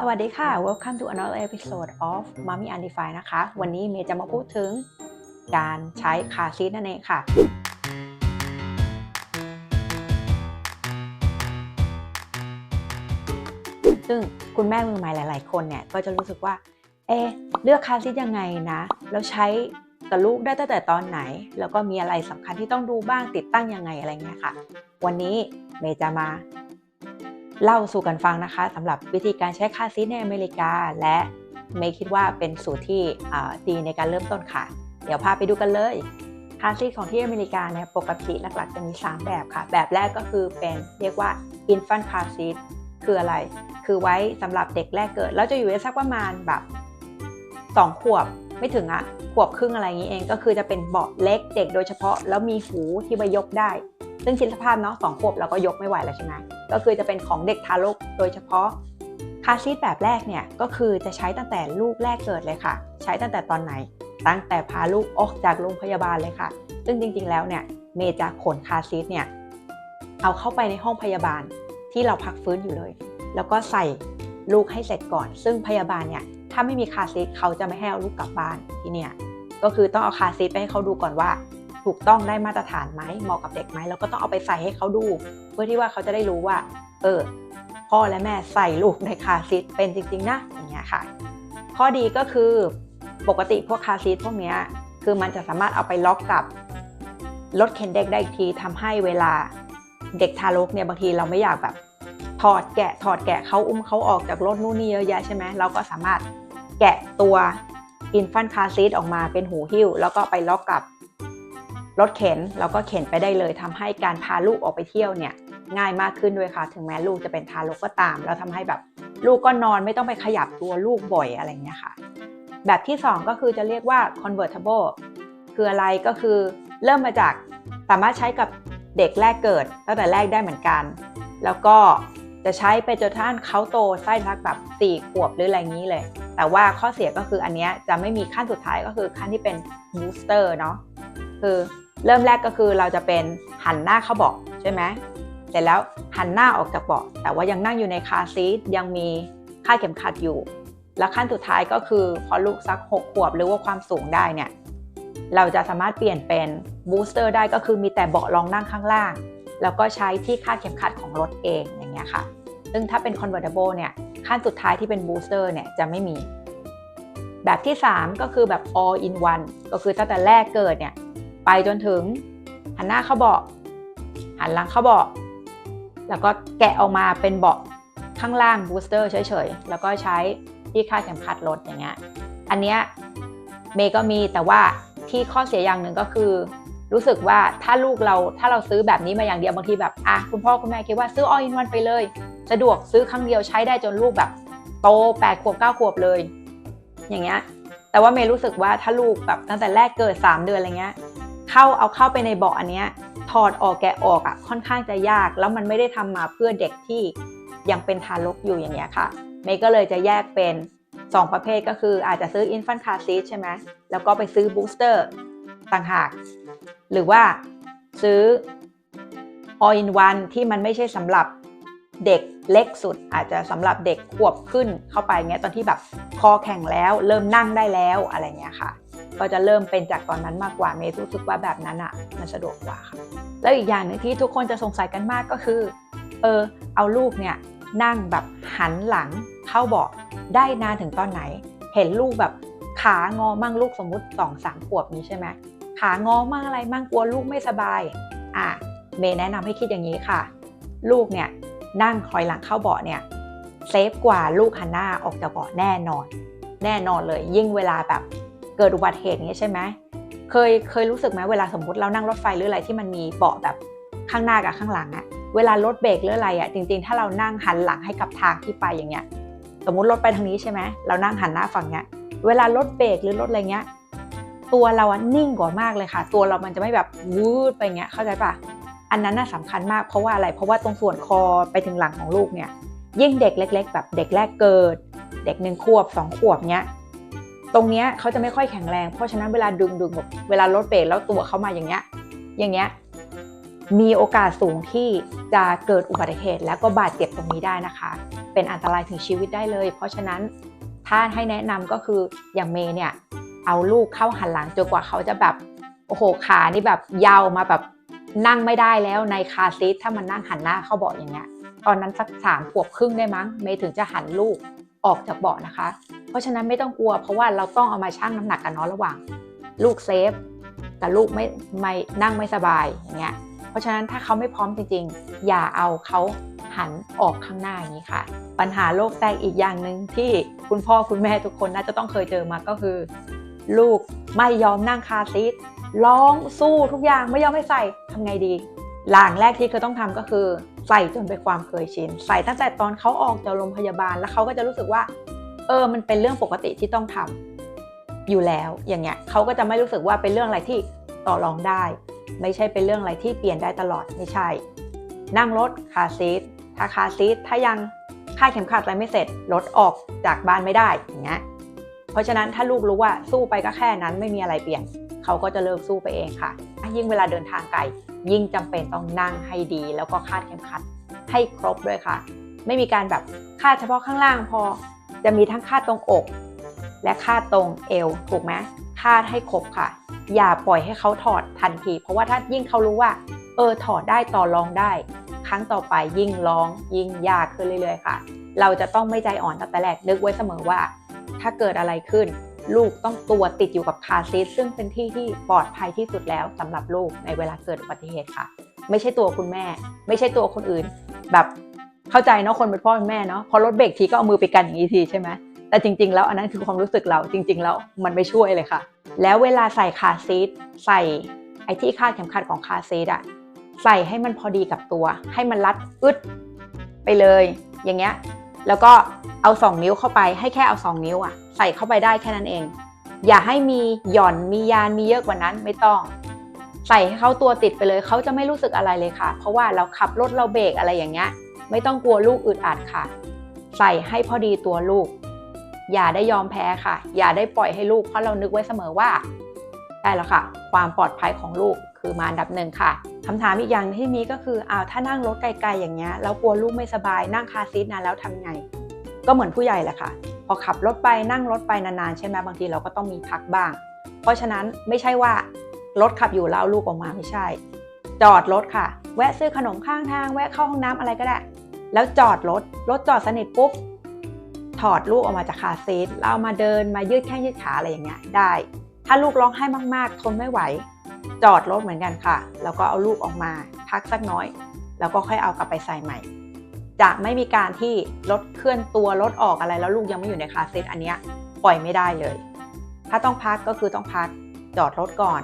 สวัสดีค่ะ Welcome to another episode of Mommy Undefined นะคะ วันนี้เมย์จะมาพูดถึงการใช้คาซีทนั่นเองค่ะ ซึ่งคุณแม่มือใหม่หลาย ๆ คนเนี่ย ก็จะรู้สึกว่า เอะเลือกคาซีทยังไงนะ แล้วใช้กับลูกได้ตั้งแต่ตอนไหน แล้วก็มีอะไรสำคัญที่ต้องดูบ้างติดตั้งยังไงอะไรเงี้ยค่ะ วันนี้เมย์จะมา เล่าสู่กันฟังนะคะสำหรับวิธีการใช้คาซีในอเมริกา และเมย์คิดว่าเป็นสูตรที่ดีในการเริ่มต้นค่ะ เดี๋ยวพาไปดูกันเลยคาซีของที่อเมริกาเนี่ยปกติหลักๆจะมี 3 แบบค่ะ แบบแรกก็คือเป็นเรียกว่า infant car seat คืออะไร คือไว้สำหรับเด็กแรกเกิด แล้วจะอยู่ได้สักประมาณแบบ 2 ขวบไม่ถึงอะขวบครึ่งอะไรอย่างนี้เองก็คือจะเป็นเบาะเล็กเด็กโดยเฉพาะ แล้วมีหูที่ไว้ยกได้ ซึ่งคิดสภาพเนาะสองขวบเราก็ยกไม่ไหวแล้วใช่ไหมก็คือจะเป็นของเด็กทารกโดยเฉพาะคาร์ซีทแบบแรกเนี่ยก็คือจะใช้ตั้งแต่ลูกแรกเกิดเลยค่ะ ใช้ตั้งแต่ตอนไหน ตั้งแต่พาลูกออกจากโรงพยาบาลเลยค่ะ ซึ่งจริงๆแล้วเนี่ยเมย์จะขนคาร์ซีทเนี่ยเอาเข้าไปในห้องพยาบาลที่เราพักฟื้นอยู่เลย แล้วก็ใส่ลูกให้เสร็จก่อน ซึ่งพยาบาลเนี่ยถ้าไม่มีคาร์ซีทเขาจะไม่ให้เอาลูกกลับบ้านที่เนี่ยก็คือต้องเอาคาร์ซีทไปให้เขาดูก่อนว่า ถูกต้องได้มาตรฐานไหมเหมาะกับเด็กไหมแล้วก็ต้องเอาไปใส่ให้เขาดู เพื่อที่ว่าเขาจะได้รู้ว่า เออ พ่อและแม่ใส่ลูกในคาซีทเป็นจริง ๆ นะอย่างเงี้ยค่ะ ข้อดีก็คือปกติพวกคาซีทพวกเนี้ยคือมันจะสามารถเอาไปล็อกกับรถเข็นเด็กได้อีกทีทำให้เวลาเด็กทารกเนี่ยบางทีเราไม่อยากแบบ ถอดแกะถอดแกะเขาอุ้มเขาออกจากรถนู่นนี่เยอะแยะใช่ไหมเราก็สามารถแกะตัวอินฟันคาซีทออกมาเป็นหูหิ้ว แล้วก็ไปล็อกกับ รถเข็นแล้วก็เข็นไปได้เลยทำให้การพาลูกออกไปเที่ยวเนี่ยง่ายมากขึ้นด้วยค่ะ ถึงแม้ลูกจะเป็นทารกก็ตาม แล้วทำให้แบบลูกก็นอนไม่ต้องไปขยับตัวลูกบ่อยอะไรเงี้ยค่ะ แบบที่ 2 ก็คือจะเรียกว่า convertible คืออะไรก็คือเริ่มมาจากสามารถใช้กับเด็กแรกเกิดตั้งแต่แรกได้เหมือนกัน แล้วก็จะใช้ไปจนท่านเขาโตไส้ทักแบบ4ขวบหรืออะไรงี้เลย แต่ว่าข้อเสียก็คืออันเนี้ยจะไม่มีขั้นสุดท้ายก็คือขั้นที่เป็น booster เนาะคือ เริ่มแรกก็คือเราจะเป็นหันหน้าเข้าเบาะใช่ไหมเสร็จแล้วหันหน้าออกจากเบาะแต่ว่ายังนั่งอยู่ในคาซีทยังมีค่าดเข็มขัดอยู่ แล้วขั้นสุดท้ายก็คือพอลูกสัก 6 ขวบหรือว่าความสูงได้เนี่ยเราจะสามารถเปลี่ยนเป็นบูสเตอร์ได้ก็คือมีแต่เบาะรองนั่งข้างล่าง แล้วก็ใช้ที่คาดเข็มขัดของรถเองอย่างเงี้ยค่ะ ซึ่งถ้าเป็น convertible เนี่ยขั้นสุดท้ายที่เป็นบูสเตอร์เนี่ยจะไม่มี แบบที่ 3 ก็คือแบบ all in one ก็คือตั้งแต่แรกเกิดเนี่ย ไปจนถึง หันหน้าเข้าเบาะ หันหลังเข้าเบาะ แล้วก็แกะออกมาเป็นเบาะข้างล่างบูสเตอร์เฉยๆ แล้วก็ใช้ที่คาดเข็มขัดรถอย่างเงี้ย อันเนี้ยเมย์ก็มีแต่ว่าที่ข้อเสียอย่างหนึ่งก็คือ รู้สึกว่าถ้าลูกเราถ้าเราซื้อแบบนี้มาอย่างเดียวบางทีแบบอะคุณพ่อคุณแม่คิดว่าซื้อ all in one ไปเลย สะดวกซื้อครั้งเดียวใช้ได้จนลูกแบบโต8ขวบ9ขวบเลย อย่างเงี้ยแต่ว่าเมย์รู้สึกว่าถ้าลูกแบบตั้งแต่แรกเกิด 3 เดือนอะไรเงี้ย เข้าเอาเข้าไปในเบาะอันเนี้ยถอดออกแกะออกอะ่ะค่อนข้างจะยาก แล้วมันไม่ได้ทำมาเพื่อเด็กที่ยังเป็นทารกอยู่อย่างเงี้ยค่ะเมย์ก็เลยจะแยกเป็น 2 ประเภทก็คืออาจจะซื้อ infant car seat ใช่ไหมแล้วก็ไปซื้อ booster ต่างหาก หรือว่าซื้อ all in one ที่มันไม่ใช่สำหรับเด็กเล็กสุด อาจจะสำหรับเด็กขวบขึ้นเข้าไปเงี้ยตอนที่แบบคอแข็งแล้ว เริ่มนั่งได้แล้วอะไรเงี้ยค่ะ ก็จะเริ่มเป็นจากตอนนั้นมากกว่าเมย์รู้สึกว่าแบบนั้นอะมันสะดวกกว่าค่ะแล้วอีกอย่างหนึงที่ทุกคนจะสงสัยกันมากก็คือเออเอาลูกเนี่ยนั่งแบบหันหลังเข้าเบาะได้นานถึงตอนไหน เห็นลูกแบบขางอมั่งลูกสมมติสองสามขวบนี้ใช่ไหมขางอมั่งอะไรมั่งกลัวลูกไม่สบายอะเมย์แนะนำให้คิดอย่างนี้ค่ะ ลูกเนี่ยนั่งคอยหลังเข้าเบาะเนี่ยเซฟกว่าลูกหันหน้าออกจากเบาะแน่นอน แน่นอนเลยยิ่งเวลาแบบ เกิดอุบัติเหตุอย่างเงี้ใช่ไหมเคยเคยรู้สึกไหมเวลาสมมติเรานั่งรถไฟหรืออะไรที่มันมีเบาะแบบข้างหน้ากับข้างหลังอะเวลารถเบรกหรืออะไรอะจริงๆ ถ้าเรานั่งหันหลังให้กับทางที่ไปอย่างเงี้ย สมมติรถไปทางนี้ใช่ไหมเรานั่งหันหน้าฝั่งเนี้ย เวลารถเบรกหรือรถอะไรเงี้ย ตัวเราอะนิ่งกว่ามากเลยค่ะ ตัวเรามันจะไม่แบบวืดไปเงี้ยเข้าใจปะอันนั้นน่ะสำคัญมากเพราะว่าอะไรเพราะว่าตรงส่วนคอไปถึงหลังของลูกเนี่ยยิ่งเด็กเล็ก ๆ แบบเด็กแรกเกิด เด็กหนึ่งขวบสองขวบเนี้ย ตรงเนี้ยเขาจะไม่ค่อยแข็งแรง เพราะฉะนั้นเวลาดึงดึงแบบเวลารถเบรกแล้วตัวเขามาอย่างเงี้ย อย่างเงี้ย มีโอกาสสูงที่จะเกิดอุบัติเหตุ แล้วก็บาดเจ็บตรงนี้ได้นะคะ เป็นอันตรายถึงชีวิตได้เลย เพราะฉะนั้นถ้าให้แนะนำก็คืออย่างเมย์เนี่ย เอาลูกเข้าหันหลังจนกว่าเขาจะแบบโอ้โหขานี่แบบยาวมาแบบนั่งไม่ได้แล้วในคาซีทถ้ามันนั่งหันหน้าเข้าเบาะอย่างเงี้ย ตอนนั้นสักสามขวบครึ่งได้มั้ง เมย์ถึงจะหันลูกออกจากเบาะนะคะ เพราะฉะนั้นไม่ต้องกลัว เพราะว่าเราต้องเอามาชั่งน้ำหนักกันเนาะระหว่าง ลูกเซฟกับลูกไม่ไม่นั่งไม่สบายอย่างเงี้ยเพราะฉะนั้นถ้าเขาไม่พร้อมจริงๆ อย่าเอาเขาหันออกข้างหน้าอย่างนี้ค่ะ ปัญหาโรคแตกอีกอย่างหนึ่งที่คุณพ่อคุณแม่ทุกคนน่าจะต้องเคยเจอมาก็คือ ลูกไม่ยอมนั่งคาซีทร้องสู้ทุกอย่างไม่ยอมให้ใส่ทำไงดีหลางแรกที่คือต้องทำก็คือใส่จนเป็นความเคยชิน ใส่ตั้งแต่ตอนเขาออกจากโรงพยาบาลแล้วเขาก็จะรู้สึกว่า เออ มันเป็นเรื่องปกติที่ต้องทำอยู่แล้วอย่างเงี้ยเขาก็จะไม่รู้สึกว่าเป็นเรื่องอะไรที่ต่อรองได้ ไม่ใช่เป็นเรื่องอะไรที่เปลี่ยนได้ตลอดไม่ใช่ นั่งรถคาซีทถ้าคาซีทถ้ายังคาดเข็มขัดอะไรไม่เสร็จรถออกจากบ้านไม่ได้อย่างเงี้ยเพราะฉะนั้นถ้าลูกรู้ว่าสู้ไปก็แค่นั้นไม่มีอะไรเปลี่ยนเขาก็จะเลิกสู้ไปเองค่ะ ยิ่งเวลาเดินทางไกลยิ่งจำเป็นต้องนั่งให้ดี แล้วก็คาดเข็มขัดให้ครบด้วยค่ะ ไม่มีการแบบคาดเฉพาะข้างล่างพอ จะมีทั้งคาดตรงอก และคาดตรงเอวถูกไหมคาดให้ครบค่ะ อย่าปล่อยให้เขาถอดทันที เพราะว่าถ้ายิ่งเขารู้ว่า เออถอดได้ต่อรองได้ ครั้งต่อไปยิ่งร้องยิ่งยากขึ้นเรื่อยๆค่ะ เราจะต้องไม่ใจอ่อนตั้งแต่แรกนึกไว้เสมอว่า ถ้าเกิดอะไรขึ้น ลูกต้องตัวติดอยู่กับคาซีทซึ่งเป็นที่ที่ปลอดภัยที่สุดแล้วสำหรับลูกในเวลาเกิดอุบัติเหตุค่ะ ไม่ใช่ตัวคุณแม่ ไม่ใช่ตัวคนอื่น แบบ เข้าใจเนาะคนเป็นพ่อเป็นแม่เนาะพอรถเบรกทีก็เอามือไปกันอย่างนี้ทีใช่ไหมแต่จริง ๆ แล้วอันนั้นคือความรู้สึกเราจริง ๆ แล้วมันไม่ช่วยเลยค่ะ แล้วเวลาใส่คาซีทใส่ไอ้ที่คาดเข็มขัดของคาซีทอะใส่ให้มันพอดีกับตัว ให้มันรัดอึดไปเลย อย่างเงี้ยแล้วก็เอา 2 นิ้วเข้าไปให้แค่เอา 2 นิ้วอะใส่เข้าไปได้แค่นั้นเอง อย่าให้มีหย่อนมียานมีเยอะกว่านั้นไม่ต้อง ใส่ให้เขาตัวติดไปเลยเขาจะไม่รู้สึกอะไรเลยค่ะ เพราะว่าเราขับรถเราเบรกอะไรอย่างเงี้ย ไม่ต้องกลัวลูกอึดอัดค่ะ ใส่ให้พอดีตัวลูก อย่าได้ยอมแพ้ค่ะ อย่าได้ปล่อยให้ลูกเพราะเรานึกไว้เสมอว่า ได้แล้วค่ะ ความปลอดภัยของลูกคือมาอันดับหนึ่งค่ะคำถามอีกอย่างที่มีก็คืออ้าวถ้านั่งรถไกลๆอย่างเงี้ยแล้วกลัวลูกไม่สบายนั่งคาซีทนานแล้วทำไง ก็เหมือนผู้ใหญ่แหละค่ะ พอขับรถไปนั่งรถไปนานๆใช่ไหมบางทีเราก็ต้องมีพักบ้าง เพราะฉะนั้นไม่ใช่ว่ารถขับอยู่แล้วลูกออกมาไม่ใช่ จอดรถค่ะ แวะซื้อขนมข้างทาง แวะเข้าห้องน้ำอะไรก็ได้ แล้วจอดรถ รถจอดสนิทปุ๊บ ถอดลูกออกมาจากคาร์ซีทแล้วเอามาเดินมายืดแข้งยืดขาอะไรอย่างเงี้ยได้ ถ้าลูกร้องไห้มากๆ ทนไม่ไหว จอดรถเหมือนกันค่ะ แล้วก็เอาลูกออกมา พักสักน้อย แล้วก็ค่อยเอากลับไปใส่ใหม่ จะไม่มีการที่รถเคลื่อนตัวรถออกอะไร แล้วลูกยังไม่อยู่ในคาร์ซีทอันเนี้ยปล่อยไม่ได้เลย ถ้าต้องพักก็คือต้องพักจอดรถก่อน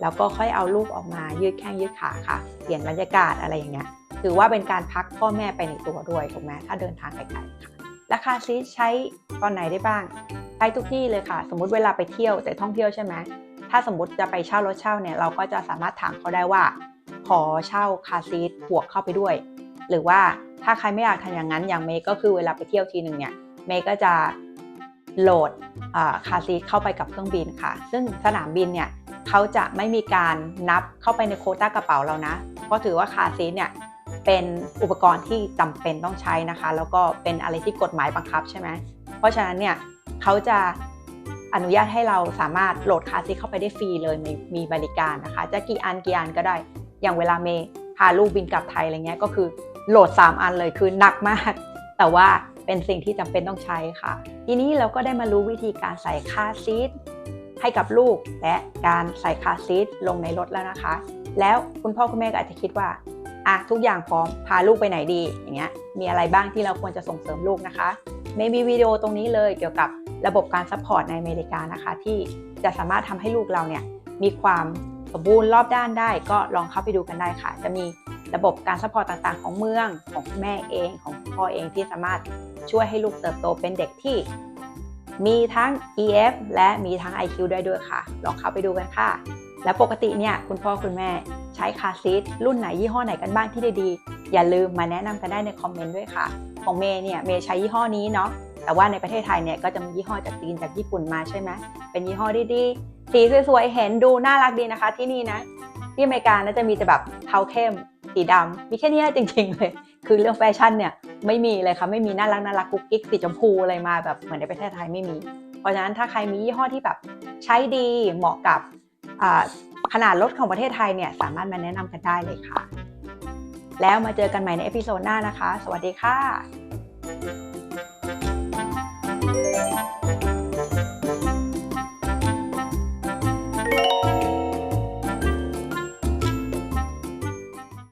แล้วก็ค่อยเอาลูกออกมายืดแข้งยืดขาค่ะ เปลี่ยนบรรยากาศอะไรอย่างเงี้ย ถือว่าเป็นการพักพ่อแม่ไปในตัวด้วยถูกไหมถ้าเดินทางไกลๆค่ะและคาซีใช้ตอนไหนได้บ้าง ใช้ทุกที่เลยค่ะ สมมุติเวลาไปเที่ยวแต่ท่องเที่ยวใช่ไหมถ้าสมมติจะไปเช่ารถเช่าเนี่ยเราก็จะสามารถถามเขาได้ว่า ขอเช่าคาร์ซีทบวกเข้าไปด้วย หรือว่าถ้าใครไม่อยากทำอย่างนั้นอย่างเมย์ก็คือเวลาไปเที่ยวทีหนึ่งเนี่ยเมย์ก็จะโหลดคาร์ซีทเข้าไปกับเครื่องบินค่ะ ซึ่งสนามบินเนี่ยเขาจะไม่มีการนับเข้าไปในโคต้ากระเป๋าเรานะ เพราะถือว่าคาร์ซีทเนี่ย เป็นอุปกรณ์ที่จำเป็นต้องใช้นะคะ แล้วก็เป็นอะไรที่กฎหมายบังคับใช่ไหมเพราะฉะนั้นเนี่ยเขาจะอนุญาตให้เราสามารถโหลดคาซีทเข้าไปได้ฟรีเลยมีมีบริการนะคะ จะกี่อันกี่อันก็ได้ อย่างเวลาเมย์พาลูกบินกลับไทยอะไรเงี้ยก็คือโหลด 3 อันเลยคือหนักมาก แต่ว่าเป็นสิ่งที่จำเป็นต้องใช้ค่ะ ทีนี้เราก็ได้มารู้วิธีการใส่คาซีทให้กับลูกและการใส่คาซีทลงในรถแล้วนะคะ แล้วคุณพ่อคุณแม่ก็อาจจะคิดว่า อะทุกอย่างพร้อมพาลูกไปไหนดีอย่างเงี้ยมีอะไรบ้างที่เราควรจะส่งเสริมลูกนะคะไม่มีวิดีโอตรงนี้เลยเกี่ยวกับระบบการซัพพอร์ตในอเมริกานะคะ ที่จะสามารถทำให้ลูกเราเนี่ยมีความสมบูรณ์รอบด้านได้ ก็ลองเข้าไปดูกันได้ค่ะ จะมีระบบการซัพพอร์ตต่างๆ ของเมืองของแม่เองของพ่อเองที่สามารถช่วยให้ลูกเติบโตเป็นเด็กที่ มีทั้ง EF และมีทั้ง IQ ได้ด้วยค่ะ ลองเข้าไปดูกันค่ะ และปกติเนี่ยคุณพ่อคุณแม่ใช้คาซีทรุ่นไหนยี่ห้อไหนกันบ้างที่ดีๆอย่าลืมมาแนะนำกันได้ในคอมเมนต์ด้วยค่ะ ของเมย์เนี่ยเมย์ใช้ยี่ห้อนี้เนาะแต่ว่าในประเทศไทยเนี่ยก็จะมียี่ห้อจากจีนจากญี่ปุ่นมาใช่ไหมเป็นยี่ห้อดีๆสีสวยๆเห็นดูน่ารักดีนะคะ ที่นี่นะที่อเมริกาน่าจะมีแต่แบบเทาเข้มสีดำมีแค่นี้จริง ๆ เลย คือเรื่องแฟชั่นเนี่ยไม่มีเลยค่ะไม่มีน่ารักน่ารักกุ๊กกิ๊กสีชมพูอะไรมาแบบเหมือนในประเทศไทยไม่มี เพราะฉะนั้นถ้าใครมียี่ห้อที่แบบใช้ดีเหมาะกับ ขนาดรถของประเทศไทยเนี่ยสามารถมาแนะนำกันได้เลยค่ะ แล้วมาเจอกันใหม่ในเอพิโซดหน้านะคะ สวัสดีค่ะ